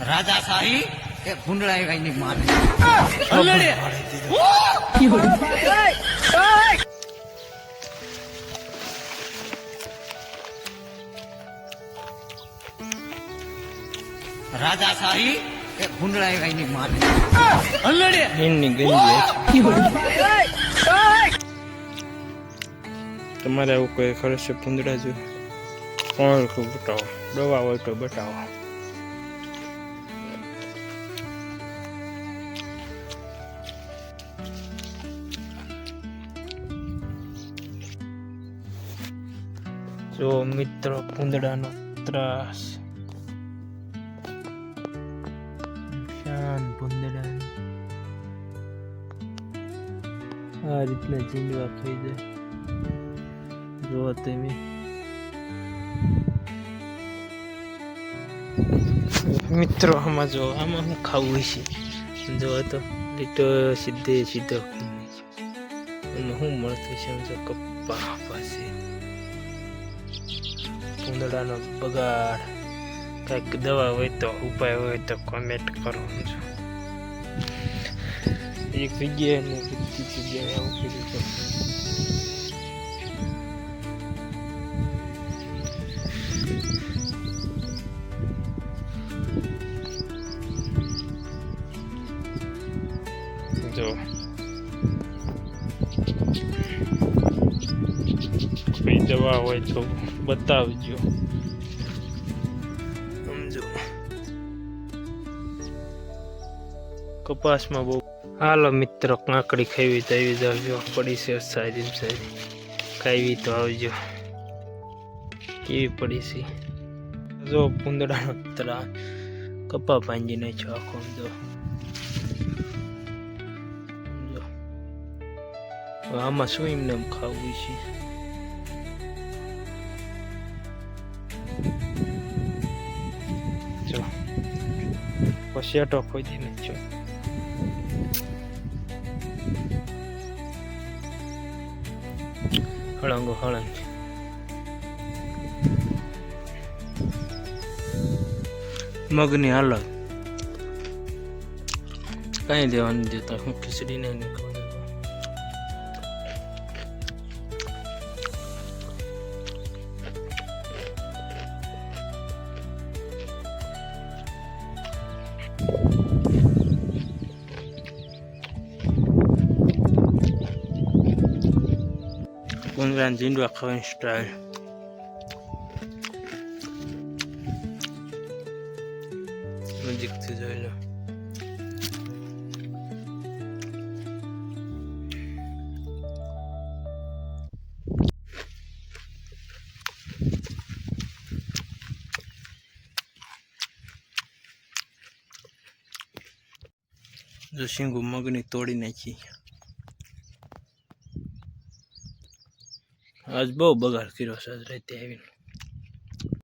રાજાશાહી એ ભૂંડળાઈ માને રાજાશાહી એ ભૂંડળાઈ માને એની ગંજી તમારે આવું કોઈ ખર્ચ છે? પૂંદડા જો કોણ ખૂબ બતાવો દવા હોય તો બતાવો. જો મિત્રો પૂંદડાનો ત્રાસ. શાન પૂંદડા આ રીતના જીંડવા ખાઈ જાય જો તમે. મિત્રો આમાં જો આમાં હું ખાવું છે જો તો લીટો સીધે સીધો હું. એમાં શું મળતું છે જો કપ્પા પાસે. ઉંદડાનો બગાડ કાંઈક દવા હોય તો ઉપાય હોય તો કોમેન્ટ કરો જો એક જગ્યાએ ને બીજી જગ્યાએ આવું કર્યું છે જો કોઈ દવા હોય તો બતાવજો સમજો. કપાસમાં બહુ હાલો મિત્રો કાંકડી ખાવી તો આવી જાવજો પડી છે સારી સારી. ખાવી તો આવજો. કેવી પડી છે? જો પૂંદડાનો તરા કપા ભાંજી નાખ્યો આખો જો. આમાં શું એમને એમ ખાવું છે? પશેટો ખોદી નાખ્યો હળંગો હળંગ. મગની હાલત. કઈ દેવાનું દેતા હું ખીચડી નહીં ખવડાવવા ગુંગરાન જીંડવા ખાવાની સ્ટાઈલ નજીકથી જોઈ લો જો શીંગુ મગની તોડી નાખી આજ બહુ બગાડ કર્યો છે રાતે આવીને.